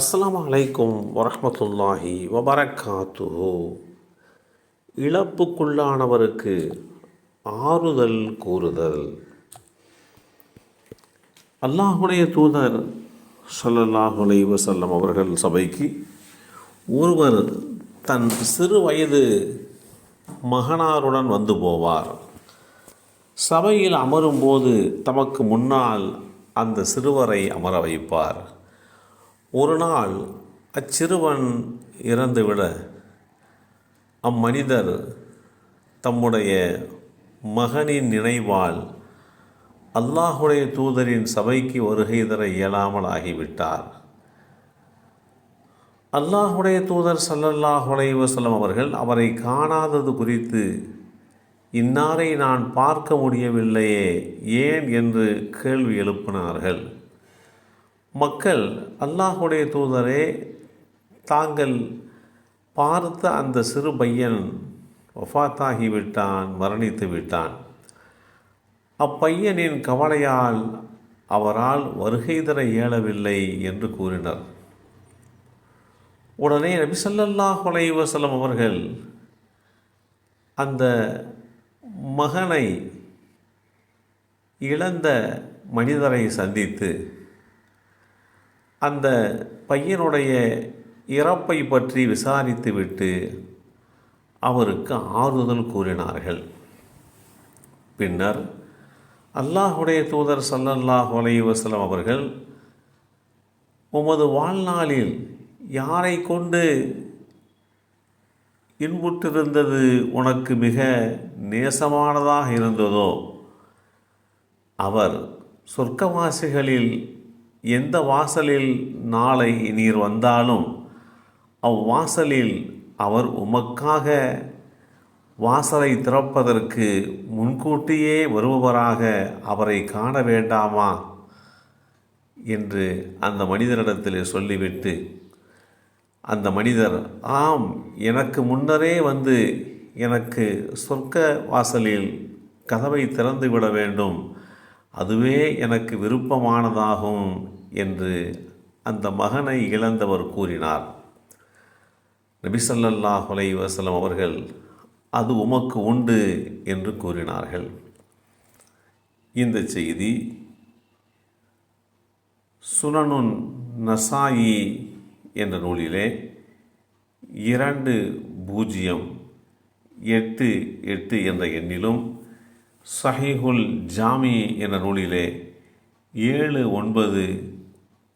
அஸ்லாம் அலைக்கும் வரமத்துல்லாஹி வபரக்காத்துஹு. இழப்புக்குள்ளானவருக்கு ஆறுதல் கூறுதல். அல்லாஹுடைய தூதர் ஸல்லல்லாஹு வசல்லம் அவர்கள் சபைக்கு ஒருவர் தன் சிறு வயது மகனாருடன் வந்து போவார். சபையில் அமரும்போது தமக்கு முன்னால் அந்த சிறுவரை அமர வைப்பார். ஒரு நாள் அச்சிறுவன் இறந்துவிட அம்மனிதர் தம்முடைய மகனின் நினைவால் அல்லாஹுடைய தூதரின் சபைக்கு வருகை தர இயலாமல் ஆகிவிட்டார். அல்லாஹுடைய தூதர் ஸல்லல்லாஹு வசலம் அவர்கள் அவரை காணாதது குறித்து இன்னாரை நான் பார்க்க முடியவில்லையே ஏன் என்று கேள்வி எழுப்பினார்கள். மக்கள் அல்லாஹுடைய தூதரே தாங்கள் பார்த்த அந்த சிறு பையன் வஃபாத்தாகி விட்டான் மரணித்து விட்டான். அப்பையனின் கவலையால் அவரால் வருகை தர இயலவில்லை என்று கூறினர். உடனே நபி ஸல்லல்லாஹு அவர்கள் அந்த மகனை இழந்த மனிதரை சந்தித்து அந்த பையனுடைய இறப்பை பற்றி விசாரித்துவிட்டு அவருக்கு ஆறுதல் கூறினார்கள். பின்னர் அல்லாஹுடைய தூதர் சல்லல்லாஹ் அலைஹி அவர்கள் உமது வாழ்நாளில் யாரை கொண்டு இன்புற்றிருந்தது உனக்கு மிக நேசமானதாக இருந்ததோ? அவர் சொர்க்கவாசிகளில் எந்த வாசலில் நாளை நீர் வந்தாலும் அவ்வாசலில் அவர் உமக்காக வாசலை திறப்பதற்கு முன்கூட்டியே வருபவராக அவரை காண வேண்டாமா? என்று அந்த மனிதரிடத்தில் சொல்லிவிட்டு அந்த மனிதர் ஆம் எனக்கு முன்னரே வந்து எனக்கு சொர்க்க வாசலில் கதவை திறந்து விட வேண்டும். அதுவே எனக்கு விருப்பமானதாகும் என்று அந்த மகனை இழந்தவர் கூறினார். நபிசல்லா ஹுலை வசலம் அவர்கள் அது உமக்கு உண்டு என்று கூறினார்கள். இந்த செய்தி சுனனுன் நசாயி என்ற நூலிலே இரண்டு பூஜ்ஜியம் எட்டு எட்டு என்ற எண்ணிலும் சஹீஹுல் ஜாமி என்ற நூலிலே ஏழு ஒன்பது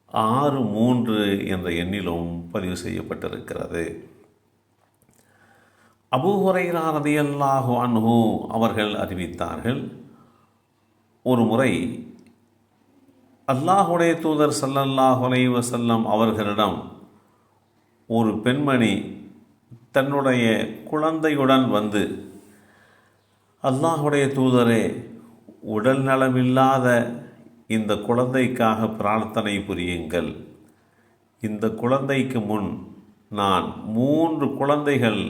ஆறு மூன்று என்ற எண்ணிலும் பதிவு செய்யப்பட்டிருக்கிறது. அபூஹுரைரா ரதியல்லாஹு அன்ஹு அவர்கள் அறிவித்தார்கள் ஒரு முறை அல்லாஹுடைய தூதர் சல்லல்லாஹுலை வசல்லம் அவர்களிடம் ஒரு பெண்மணி தன்னுடைய குழந்தையுடன் வந்து அல்லாஹுடைய தூதரே உடல் நலமில்லாத இந்த குழந்தைக்காக பிரார்த்தனை புரியுங்கள். இந்த குழந்தைக்கு முன் நான் மூன்று குழந்தைகள்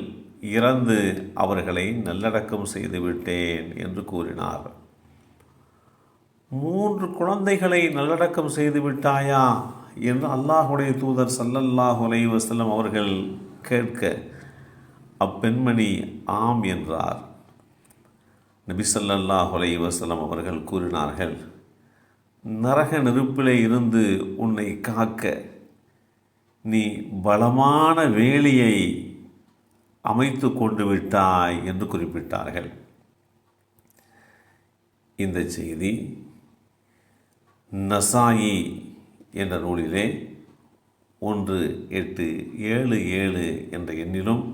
இறந்து அவர்களை நல்லடக்கம் செய்துவிட்டேன் என்று கூறினார். மூன்று குழந்தைகளை நல்லடக்கம் செய்து விட்டாயா என்று அல்லாஹுடைய தூதர் சல்லல்லாஹு அலைஹி அவர்கள் கேட்க அப்பெண்மணி ஆம் என்றார். நபிசல்லா ஹொலை வசலம் அவர்கள் கூறினார்கள் நரக நெருப்பிலே இருந்து உன்னை காக்க நீ பலமான வேலியை அமைத்து கொண்டு விட்டாய் என்று குறிப்பிட்டார்கள். இந்த செய்தி நசாயி என்ற நூலிலே ஒன்று எட்டு ஏழு ஏழு என்ற எண்ணிலும்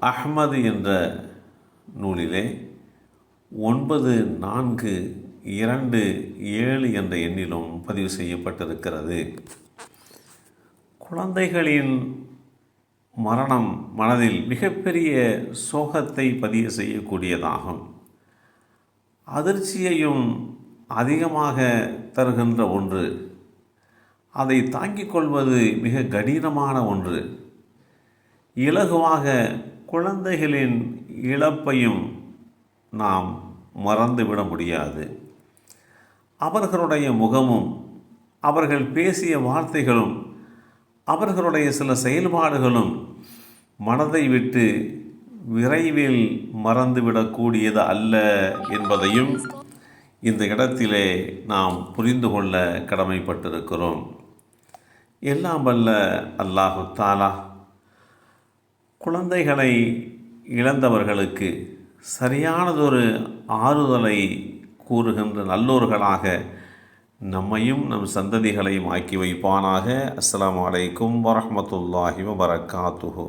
அஹ்மது என்ற நூலிலே ஒன்பது நான்கு இரண்டு ஏழு என்ற எண்ணிலும் பதிவு செய்யப்பட்டிருக்கிறது. குழந்தைகளின் மரணம் மனதில் மிகப்பெரிய சோகத்தை பதிவு செய்யக்கூடியதாகும். அதிர்ச்சியையும் அதிகமாக தருகின்ற ஒன்று. அதை தாங்கிக் கொள்வது மிக கடினமான ஒன்று. இலகுவாக குழந்தைகளின் இழப்பையும் நாம் மறந்துவிட முடியாது. அவர்களுடைய முகமும் அவர்கள் பேசிய வார்த்தைகளும் அவர்களுடைய சில செயல்பாடுகளும் மனதை விட்டு விரைவில் மறந்துவிடக்கூடியது அல்ல என்பதையும் இந்த இடத்திலே நாம் புரிந்து கொள்ள கடமைப்பட்டிருக்கிறோம். எல்லாம் வல்ல அல்லாஹு தாலா குழந்தைகளை இழந்தவர்களுக்கு சரியானதொரு ஆறுதலை கூறுகின்ற நல்லோர்களாக நம்மையும் நம் சந்ததிகளையும் ஆக்கி வைப்பானாக. அஸ்லாம் வலைக்கும் வரமத்துல்லாஹி வபரகாத்துஹு.